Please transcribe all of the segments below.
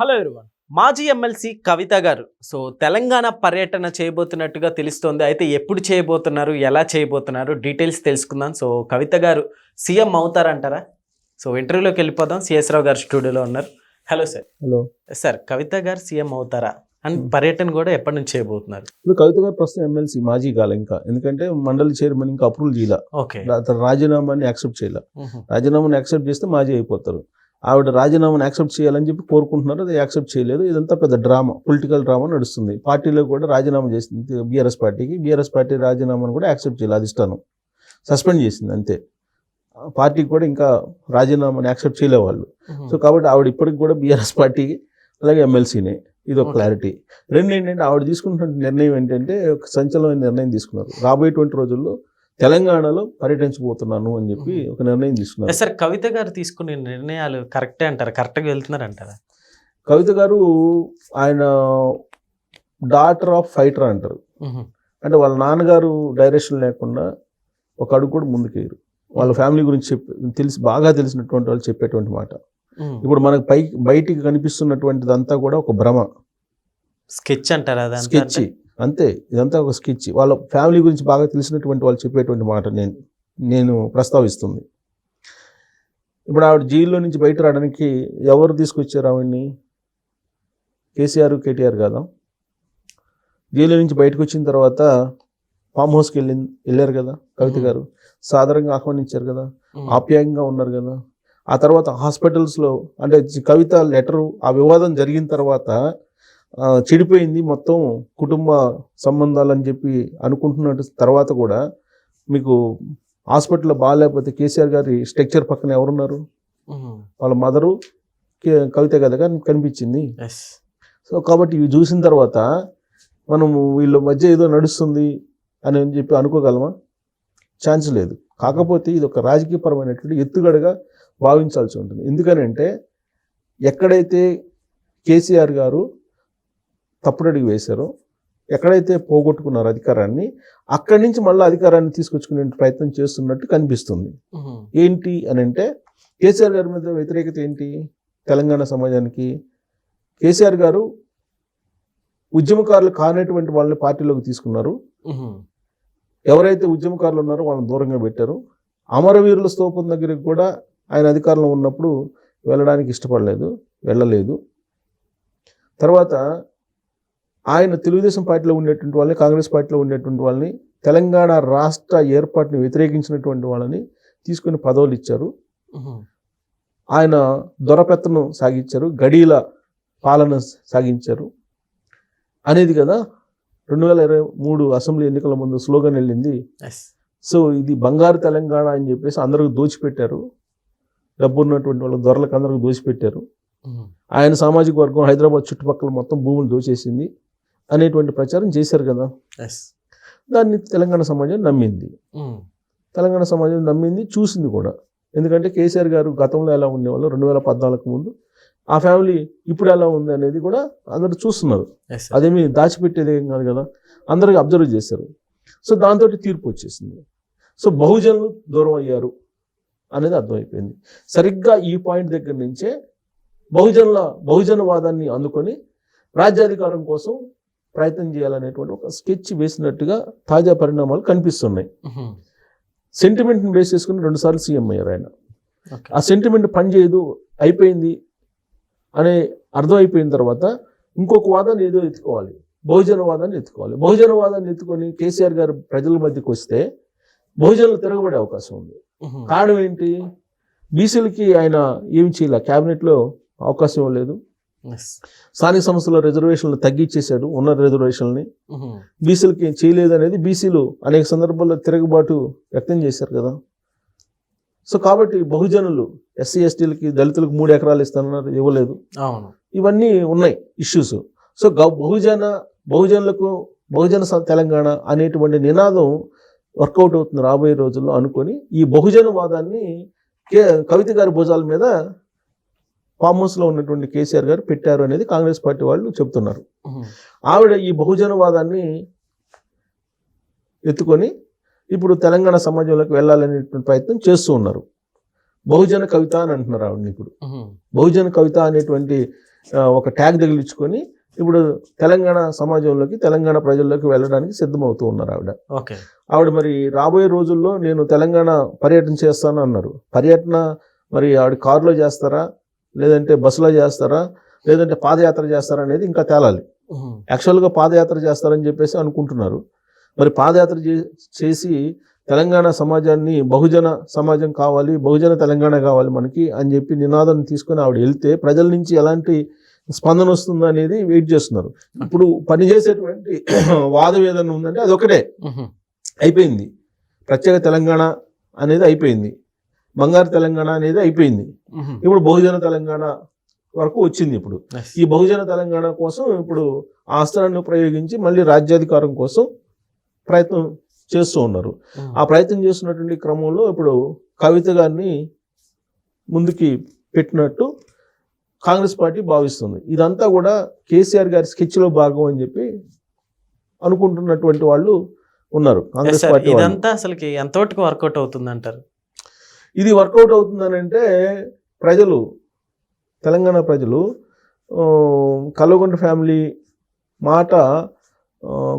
Hello everyone మాజీ MLC Kavitha గారు. So Telangana పర్యటన చేయబోతున్నట్టుగా తెలుస్తోంది. అయితే ఎప్పుడు చేయబోతున్నారు? ఎలా చేయబోతున్నారు? డీటెయిల్స్ తెలుసుకుందాం. సో కవిత గారు సీఎం అవుతారంటారా? సో ఇంటర్వ్యూలోకి వెళ్ళిపోదాం. సిఎస్ రావు గారు స్టూడియోలో ఉన్నారు. Hello sir hello sir Kavitha garu CM అవుతారా? అండ్ పర్యటన కూడా ఎప్పటి నుంచి చేయబోతున్నారు? ఇప్పుడు కవిత గారు ప్రస్తుతం ఎమ్మెల్సీ మాజీ కాలే ఇంకా. ఎందుకంటే మండలి చైర్మన్ ఇంకా అప్రూవల్ చేయాల. ఓకే రాజీనామాని యాక్సెప్ట్ చేయాల. రాజీనామాని యాక్సెప్ట్ చేస్తే మాజీ అయిపోతారు. ఆవిడ రాజీనామాని యాక్సెప్ట్ చేయాలని చెప్పి కోరుకుంటున్నారు. అది యాక్సెప్ట్ చేయలేదు. ఇదంతా పెద్ద డ్రామా పొలిటికల్ డ్రామా నడుస్తుంది. పార్టీలో కూడా రాజీనామా చేసింది బీఆర్ఎస్ పార్టీకి. బీఆర్ఎస్ పార్టీ రాజీనామాను కూడా యాక్సెప్ట్ చేయాలి. అధిష్టానం సస్పెండ్ చేసింది అంతే. పార్టీకి కూడా ఇంకా రాజీనామాని యాక్సెప్ట్ చేయలే వాళ్ళు సో కాబట్టి ఆవిడ ఇప్పటికి కూడా బీఆర్ఎస్ పార్టీకి అలాగే ఎమ్మెల్సీనే. ఇది ఒక. క్లారిటీ. రెండు ఏంటంటే ఆవిడ తీసుకుంటున్న నిర్ణయం ఏంటంటే ఒక సంచలనమైన నిర్ణయం తీసుకున్నారు. రాబోయేటువంటి రోజుల్లో తెలంగాణలో పర్యటించబోతున్నాను అని చెప్పి ఒక నిర్ణయం తీసుకున్నారు. సార్ కవిత గారు తీసుకునే నిర్ణయాలు కరెక్టే అంటారా? కరెక్ట్గా వెళ్తున్నారు అంటారా కవిత గారు ఆయన డాటర్ ఆఫ్ ఫైటర్ అంటారు. అంటే వాళ్ళ నాన్నగారు డైరెక్షన్ లేకుండా ఒక అడుగు కూడా ముందుకేయరు. వాళ్ళ ఫ్యామిలీ గురించి చెప్పి తెలిసి బాగా తెలిసినటువంటి వాళ్ళు చెప్పేటువంటి మాట. ఇప్పుడు మనకు పై బయటికి కనిపిస్తున్నటువంటిదంతా కూడా ఒక భ్రమ. స్కెచ్ అంటారా స్కెచ్. అంతే ఇదంతా ఒక స్కెచ్. వాళ్ళ ఫ్యామిలీ గురించి బాగా తెలిసినటువంటి వాళ్ళు చెప్పేటువంటి మాట నేను నేను ప్రస్తావిస్తుంది. ఇప్పుడు ఆవిడ జైల్లో నుంచి బయట రావడానికి ఎవరు తీసుకొచ్చారు ఆవిడ్ని? కేసీఆర్ కేటీఆర్ కదా? జైలు నుంచి బయటకు వచ్చిన తర్వాత ఫామ్ హౌస్కి వెళ్ళి వెళ్ళారు కదా కవిత. గారు? సాధారణంగా ఆహ్వానించారు కదా. ఆప్యాయంగా ఉన్నారు కదా? ఆ తర్వాత హాస్పిటల్స్లో అంటే కవిత లెటరు ఆ వివాదం జరిగిన తర్వాత చెడిపోయింది మొత్తం కుటుంబ సంబంధాలు అని చెప్పి అనుకుంటున్న తర్వాత కూడా మీకు హాస్పిటల్లో బాగాలేకపోతే కేసీఆర్ గారి స్ట్రక్చర్ పక్కన ఎవరున్నారు. వాళ్ళ మదరు కవిత కదా కనిపించింది. సో కాబట్టి ఇవి చూసిన తర్వాత మనము వీళ్ళ మధ్య ఏదో నడుస్తుంది అని అని చెప్పి అనుకోగలమా? ఛాన్స్ లేదు. కాకపోతే ఇది ఒక రాజకీయపరమైనటువంటి ఎత్తుగడగా భావించాల్సి ఉంటుంది. ఎందుకనంటే ఎక్కడైతే కేసీఆర్ గారు తప్పుడడుగు వేశారో ఎక్కడైతే పోగొట్టుకున్నారో అధికారాన్ని అక్కడి నుంచి మళ్ళీ అధికారాన్ని తీసుకొచ్చుకునే ప్రయత్నం చేస్తున్నట్టు కనిపిస్తుంది. ఏంటి అని అంటే కేసీఆర్ గారి మీద వ్యతిరేకత ఏంటి? తెలంగాణ సమాజానికి కేసీఆర్ గారు ఉద్యమకారులు కానటువంటి వాళ్ళని పార్టీలోకి తీసుకున్నారు. ఎవరైతే ఉద్యమకారులు ఉన్నారో వాళ్ళని దూరంగా పెట్టారు. అమరవీరుల స్తూపం దగ్గరికి కూడా ఆయన అధికారంలో ఉన్నప్పుడు వెళ్ళడానికి ఇష్టపడలేదు వెళ్ళలేదు. తర్వాత ఆయన తెలుగుదేశం పార్టీలో ఉండేటువంటి వాళ్ళని కాంగ్రెస్ పార్టీలో ఉండేటువంటి వాళ్ళని తెలంగాణ రాష్ట్ర ఏర్పాటుని వ్యతిరేకించినటువంటి వాళ్ళని తీసుకుని పదవులు ఇచ్చారు. ఆయన దొరపెత్తను సాగించారు గడీల పాలన సాగించారు అనేది కదా రెండు వేల ఇరవై మూడు అసెంబ్లీ ఎన్నికల ముందు స్లోగన్ వెళ్ళింది. సో ఇది బంగారు తెలంగాణ అని చెప్పేసి అందరికి దోచిపెట్టారు డబ్బు ఉన్నటువంటి వాళ్ళకి దొరలకు అందరికి దోచిపెట్టారు. ఆయన సామాజిక వర్గం హైదరాబాద్ చుట్టుపక్కల మొత్తం భూములు దోచేసింది అనేటువంటి ప్రచారం చేశారు కదా. దాన్ని తెలంగాణ సమాజం నమ్మింది. ఉమ్. తెలంగాణ సమాజం నమ్మింది చూసింది కూడా. ఎందుకంటే కేసీఆర్ గారు గతంలో ఎలా ఉండేవాళ్ళు? రెండు వేల పద్నాలుగు ముందు ఆ ఫ్యామిలీ ఇప్పుడు ఎలా ఉంది అనేది కూడా అందరూ చూస్తున్నారు. అదేమి దాచిపెట్టేది ఏం కాదు కదా. అందరికి అబ్జర్వ్ చేశారు. సో దాంతో తీర్పు వచ్చేసింది. సో బహుజనులు దూరం అయ్యారు అనేది అర్థమైపోయింది. సరిగ్గా ఈ పాయింట్ దగ్గర నుంచే బహుజనుల బహుజనవాదాన్ని అందుకొని రాజ్యాధికారం కోసం ప్రయత్నం చేయాలనేటువంటి ఒక స్కెచ్ వేసినట్టుగా తాజా పరిణామాలు కనిపిస్తున్నాయి. సెంటిమెంట్ని బేస్ చేసుకుని రెండుసార్లు సీఎం అయ్యారు ఆయన. ఆ సెంటిమెంట్ పనిచేయదు అయిపోయింది అనే అర్థం అయిపోయిన తర్వాత ఇంకొక వాదాన్ని ఏదో ఎత్తుకోవాలి బహుజన వాదాన్ని ఎత్తుకోవాలి బహుజన వాదాన్ని ఎత్తుకొని కేసీఆర్ గారు ప్రజల మధ్యకి వస్తే బహుజనులు తిరగబడే అవకాశం ఉంది. కారణం ఏంటి బీసీలకి ఆయన ఏమి చేయాల క్యాబినెట్లో అవకాశం Yes. స్థానిక సంస్థల రిజర్వేషన్లు తగ్గించేశాడు ఉన్న రిజర్వేషన్లని ఉమ్. బీసీలకి ఏం చేయలేదు అనేది బీసీలు అనేక సందర్భాల్లో తిరుగుబాటు వ్యక్తం చేశారు కదా. సో కాబట్టి బహుజనులు ఎస్సీ ఎస్టీలకి దళితులకు మూడు ఎకరాలు ఇస్తానన్నారు ఇవ్వలేదు. అవును. ఇవన్నీ ఉన్నాయి ఇష్యూస్. సో బహుజన బహుజనులకు బహుజన స- తెలంగాణ అనేటువంటి నినాదం వర్కౌట్ అవుతుంది రాబోయే రోజుల్లో అనుకొని ఈ బహుజన వాదాన్ని కవిత గారి భుజాల మీద ఫామ్ హౌస్లో ఉన్నటువంటి కేసీఆర్ గారు పెట్టారు అనేది కాంగ్రెస్ పార్టీ వాళ్ళు చెప్తున్నారు ఉమ్. ఆవిడ ఈ బహుజనవాదాన్ని ఎత్తుకొని ఇప్పుడు తెలంగాణ సమాజంలోకి వెళ్ళాలనేటువంటి ప్రయత్నం చేస్తూ ఉన్నారు. బహుజన కవిత అని అంటున్నారు ఆవిడని ఇప్పుడు. బహుజన కవిత అనేటువంటి ఒక ట్యాగ్ తగిలించుకొని ఇప్పుడు తెలంగాణ సమాజంలోకి తెలంగాణ ప్రజల్లోకి వెళ్ళడానికి సిద్ధమవుతూ ఉన్నారు ఆవిడ. ఓకే. ఆవిడ మరి రాబోయే రోజుల్లో నేను తెలంగాణ పర్యటన చేస్తాను అన్నారు. పర్యటన మరి ఆవిడ కారులో చేస్తారా? లేదంటే బస్సులో చేస్తారా? లేదంటే పాదయాత్ర చేస్తారా అనేది ఇంకా తేలాలి. యాక్చువల్గా పాదయాత్ర చేస్తారని చెప్పేసి అనుకుంటున్నారు. మరి పాదయాత్ర చే- చేసి తెలంగాణ సమాజాన్ని బహుజన సమాజం కావాలి బహుజన తెలంగాణ కావాలి మనకి అని చెప్పి నినాదం తీసుకొని ఆవిడ వెళ్తే ప్రజల నుంచి ఎలాంటి స్పందన వస్తుందో అనేది వెయిట్ చేస్తున్నారు. ఇప్పుడు పనిచేసేటువంటి వాదం ఏదైనా ఉందంటే అది ఒకటే. అయిపోయింది. ప్రత్యేక తెలంగాణ అనేది అయిపోయింది. బంగారు తెలంగాణ అనేది అయిపోయింది. ఇప్పుడు బహుజన తెలంగాణ వరకు వచ్చింది ఇప్పుడు. ఈ బహుజన తెలంగాణ కోసం ఇప్పుడు ఆ అస్త్రాన్ని ప్రయోగించి మళ్ళీ రాజ్యాధికారం కోసం ప్రయత్నం చేస్తూ ఉన్నారు. ఆ ప్రయత్నం చేస్తున్నటువంటి క్రమంలో ఇప్పుడు కవిత గారిని ముందుకి పెట్టినట్టు కాంగ్రెస్ పార్టీ భావిస్తుంది ఇదంతా కూడా కేసీఆర్ గారి స్కెచ్లో భాగం అని చెప్పి అనుకుంటున్నటువంటి వాళ్ళు ఉన్నారు కాంగ్రెస్. పార్టీ. ఇదంతా అసలుకి ఎంతవరకు వర్కౌట్ అవుతుంది అంటారు ఇది వర్కౌట్ అవుతుందనంటే ప్రజలు తెలంగాణ ప్రజలు ఆ, కల్వకుంట్ల ఫ్యామిలీ మాట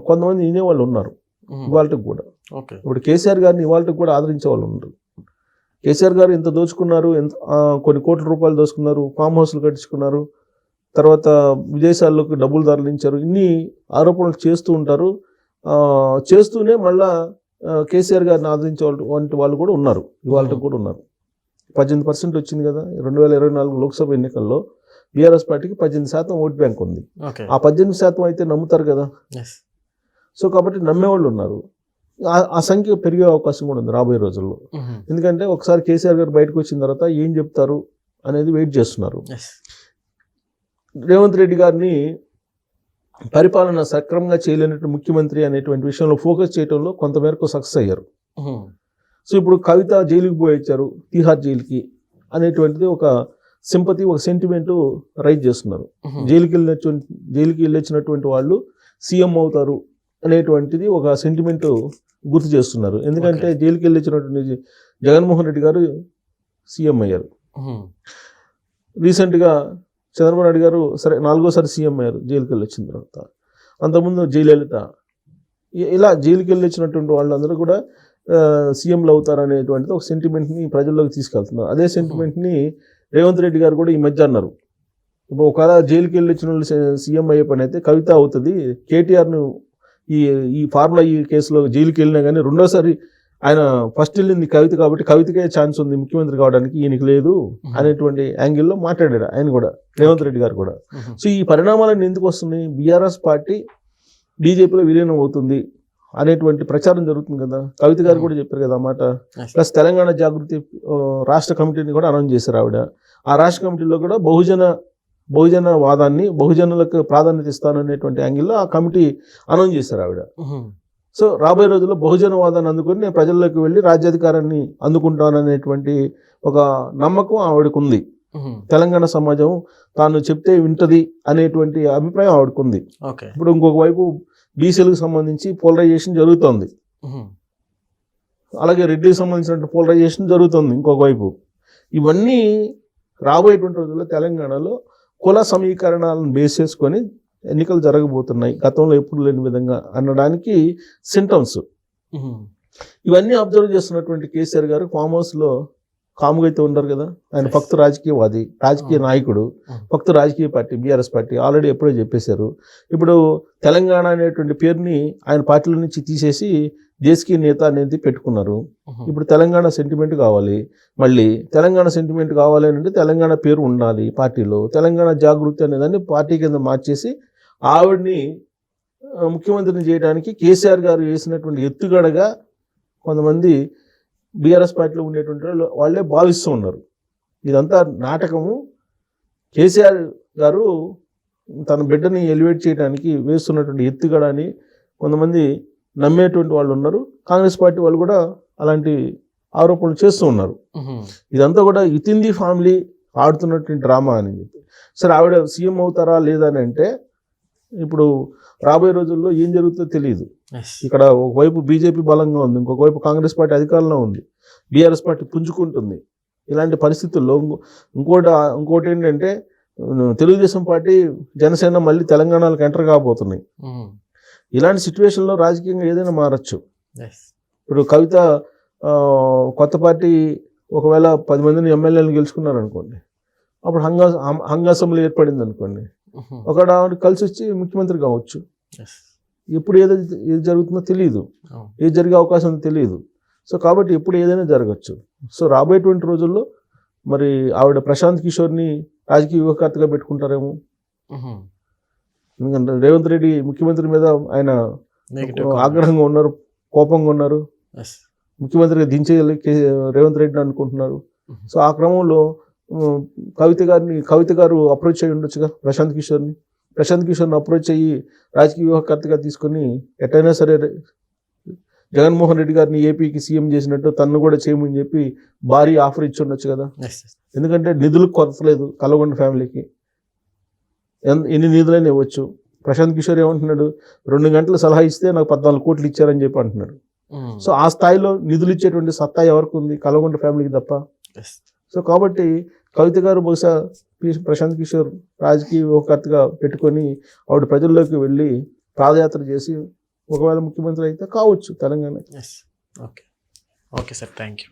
కొంతమంది వినేవాళ్ళు ఉన్నారు. ఇవాళకి కూడా. ఓకే. ఇప్పుడు కేసీఆర్ గారిని ఇవాళకి కూడా ఆదరించే వాళ్ళు ఉన్నారు. కేసీఆర్ గారు ఎంత దోచుకున్నారు ఎంత కొన్ని కోట్ల రూపాయలు దోచుకున్నారు ఫామ్ హౌస్లు కట్టించుకున్నారు తర్వాత విదేశాల్లోకి డబ్బులు తరలించారు ఇన్ని ఆరోపణలు చేస్తూ ఉంటారు. చేస్తూనే మళ్ళా కేసీఆర్ గారిని ఆదరించే వాళ్ళు వంటి వాళ్ళు కూడా ఉన్నారు. ఇవాళకి కూడా ఉన్నారు. పద్దెనిమిది పర్సెంట్ వచ్చింది కదా. రెండు వేల ఇరవై నాలుగు లోక్సభ ఎన్నికల్లో బీఆర్ఎస్ పార్టీకి పద్దెనిమిది శాతం ఓట్ బ్యాంక్ ఉంది. ఆ పద్దెనిమిది శాతం అయితే నమ్ముతారు కదా. సో కాబట్టి నమ్మేవాళ్ళు ఉన్నారు. ఆ- సంఖ్య పెరిగే అవకాశం కూడా ఉంది రాబోయే రోజుల్లో. ఎందుకంటే ఒకసారి కేసీఆర్ గారు బయటకు వచ్చిన తర్వాత ఏం చెప్తారు అనేది వెయిట్ చేస్తున్నారు. రేవంత్ రెడ్డి గారిని పరిపాలన సక్రమంగా చేయలేనట్టు ముఖ్యమంత్రి అనేటువంటి విషయంలో ఫోకస్ చేయడంలో కొంతమేరకు సక్సెస్ అయ్యారు. సో ఇప్పుడు కవిత జైలుకి పోయి వచ్చారు తీహార్ జైలుకి అనేటువంటిది ఒక సింపతి ఒక సెంటిమెంట్ రైజ్ చేస్తున్నారు. జైలుకి వెళ్ళిన జైలుకి వెళ్ళొచ్చినటువంటి వాళ్ళు సీఎం అవుతారు అనేటువంటిది ఒక సెంటిమెంట్ గుర్తు చేస్తున్నారు ఎందుకంటే జైలుకి వెళ్ళొచ్చినటువంటి జగన్మోహన్ రెడ్డి గారు సీఎం అయ్యారు. రీసెంట్గా చంద్రబాబు నాయుడు గారు సరే నాలుగోసారి సీఎం అయ్యారు జైలుకి వెళ్ళి వచ్చిన తర్వాత. అంతకుముందు జయలలిత ఇలా జైలుకి వెళ్ళి వచ్చినటువంటి వాళ్ళందరూ కూడా సీఎంలు అవుతారు అనేటువంటిది ఒక సెంటిమెంట్ని ప్రజల్లోకి తీసుకెళ్తున్నారు. అదే సెంటిమెంట్ని రేవంత్ రెడ్డి గారు కూడా ఈ మధ్య అన్నారు. ఇప్పుడు ఒకవేళ జైలుకి వెళ్ళి వచ్చిన వాళ్ళు సీఎం అయ్యే పని అయితే కవిత అవుతుంది కేటీఆర్ను ఈ ఈ ఫార్ములా ఈ కేసులో జైలుకి వెళ్ళినా కానీ రెండోసారి ఆయన ఫస్ట్ వెళ్ళింది కవిత కాబట్టి కవితకే ఛాన్స్ ఉంది ముఖ్యమంత్రి కావడానికి ఈయనకి లేదు అనేటువంటి యాంగిల్లో మాట్లాడాడు ఆయన కూడా రేవంత్ రెడ్డి గారు కూడా. సో ఈ పరిణామాలన్నీ ఎందుకు వస్తున్నాయి? బీఆర్ఎస్ పార్టీ బీజేపీలో విలీనం అవుతుంది అనేటువంటి ప్రచారం జరుగుతుంది కదా. కవిత గారు కూడా చెప్పారు కదా మాట. ప్లస్ తెలంగాణ జాగృతి రాష్ట్ర కమిటీని కూడా అనౌన్స్ చేశారు ఆవిడ. ఆ రాష్ట్ర కమిటీలో కూడా బహుజన బహుజన వాదాన్ని బహుజనులకు ప్రాధాన్యత ఇస్తాననేటువంటి యాంగిల్లో ఆ కమిటీ అనౌన్స్ చేశారు ఆవిడ. సో రాబోయే రోజుల్లో బహుజన వాదాన్ని అందుకొని నేను ప్రజల్లోకి వెళ్ళి రాజ్యాధికారాన్ని అందుకుంటాననేటువంటి ఒక నమ్మకం ఆవిడకు ఉంది. తెలంగాణ సమాజం తాను చెప్తే వింటది అనేటువంటి అభిప్రాయం ఆవిడకుంది. ఇప్పుడు ఇంకొక వైపు బీసీలకు సంబంధించి పోలరైజేషన్ జరుగుతోంది. అలాగే రెడ్డికి సంబంధించిన పోలరైజేషన్ జరుగుతుంది ఇంకొక వైపు. ఇవన్నీ రాబోయేటువంటి రోజుల్లో తెలంగాణలో కుల సమీకరణాలను బేస్ చేసుకొని ఎన్నికలు జరగబోతున్నాయి గతంలో ఎప్పుడు లేని విధంగా అనడానికి సింటమ్స్. ఇవన్నీ అబ్జర్వ్ చేస్తున్నటువంటి కేసీఆర్ గారు ఫామ్ హౌస్లో కాముగా అయితే ఉండరు కదా ఆయన. భక్తు రాజకీయవాది రాజకీయ. నాయకుడు. భక్తు రాజకీయ పార్టీ బీఆర్ఎస్ పార్టీ ఆల్రెడీ ఎప్పుడో చెప్పేశారు ఇప్పుడు తెలంగాణ అనేటువంటి పేరుని ఆయన పార్టీల నుంచి తీసేసి దేశీయ నేత అనేది పెట్టుకున్నారు. ఇప్పుడు తెలంగాణ సెంటిమెంట్ కావాలి మళ్ళీ తెలంగాణ సెంటిమెంట్ కావాలి అని అంటే తెలంగాణ పేరు ఉండాలి పార్టీలో తెలంగాణ జాగృతి అనేదాన్ని పార్టీ కింద మార్చేసి ఆవిడ్ని ముఖ్యమంత్రిని చేయడానికి కేసీఆర్ గారు వేసినటువంటి ఎత్తుగడగా కొంతమంది బీఆర్ఎస్ పార్టీలో ఉండేటువంటి వాళ్ళు వాళ్ళే భావిస్తూ ఉన్నారు. ఇదంతా నాటకము. కేసీఆర్ గారు తన బిడ్డని ఎలివేట్ చేయడానికి వేస్తున్నటువంటి ఎత్తుగడ అని కొంతమంది నమ్మేటువంటి వాళ్ళు ఉన్నారు. కాంగ్రెస్ పార్టీ వాళ్ళు కూడా అలాంటి ఆరోపణలు చేస్తూ ఉన్నారు. ఇదంతా కూడా విత్ ఇన్ ది ఫ్యామిలీ ఆడుతున్నటువంటి డ్రామా అని చెప్పి. సరే ఆవిడ సీఎం అవుతారా లేదా అని అంటే ఇప్పుడు రాబోయే రోజుల్లో ఏం జరుగుతుందో తెలియదు ఇక్కడ ఒకవైపు బీజేపీ బలంగా ఉంది ఇంకొక వైపు కాంగ్రెస్ పార్టీ అధికారంలో ఉంది బీఆర్ఎస్ పార్టీ పుంజుకుంటుంది. ఇలాంటి పరిస్థితుల్లో ఇంకో- ఇంకోటి ఇంకోటి ఏంటంటే తెలుగుదేశం పార్టీ జనసేన మళ్ళీ తెలంగాణలోకి ఎంటర్ కాబోతున్నాయి. ఇలాంటి సిచ్యువేషన్లో రాజకీయంగా ఏదైనా మారచ్చు. ఇప్పుడు కవిత కొత్త పార్టీ ఒకవేళ పది మందిని ఎమ్మెల్యేలు గెలుచుకున్నారు అనుకోండి అప్పుడు హంగా హం- హంగ అసెంబ్లీ ఏర్పడింది అనుకోండి ఒక ఆవిడ కలిసి వచ్చి ముఖ్యమంత్రి కావచ్చు. ఎప్పుడు ఏది ఏది జరుగుతుందో తెలియదు ఏది జరిగే అవకాశం ఉందో తెలియదు సో కాబట్టి ఎప్పుడు ఏదైనా జరగచ్చు. సో రాబోయేటువంటి రోజుల్లో మరి ఆవిడ ప్రశాంత్ కిషోర్ని రాజకీయ యువకర్తగా పెట్టుకుంటారేమో? ఎందుకంటే రేవంత్ రెడ్డి ముఖ్యమంత్రి మీద ఆయన ఆగ్రహంగా ఉన్నారు కోపంగా ఉన్నారు. ముఖ్యమంత్రిగా దించేయాలి రేవంత్ రెడ్డిని అనుకుంటున్నారు. సో ఆ క్రమంలో కవిత గారిని కవిత గారు అప్రోచ్ అయ్యి ఉండొచ్చుగా ప్రశాంత్ కిషోర్ని. ప్రశాంత్ కిషోర్ని అప్రోచ్ అయ్యి రాజకీయ వ్యూహకర్తగా తీసుకొని ఎట్టయినా సరే జగన్మోహన్ రెడ్డి గారిని ఏపీకి సీఎం చేసినట్టు తన్ను కూడా చేయమని చెప్పి భారీ ఆఫర్ ఇచ్చి ఉండొచ్చు కదా. ఎందుకంటే నిధులకు కొరత లేదు కలగొండ ఫ్యామిలీకి. ఎన్- ఎన్ని నిధులైనా ఇవ్వచ్చు. ప్రశాంత్ కిషోర్ ఏమంటున్నాడు రెండు గంటలు సలహా ఇస్తే నాకు పద్నాలుగు కోట్లు ఇచ్చారని చెప్పి అంటున్నాడు. సో ఆ స్థాయిలో నిధులు ఇచ్చేటువంటి సత్తా ఎవరికి ఉంది? కలగొండ ఫ్యామిలీకి తప్ప. సో కాబట్టి కవిత గారు బహుశా పి- ప్రశాంత్ కిషోర్ రాజకీయ పెట్టుకొని ఆవిడ ప్రజల్లోకి వెళ్ళి పాదయాత్ర చేసి ఒకవేళ ముఖ్యమంత్రి అయితే కావచ్చు Telangana. Okay okay sir thank you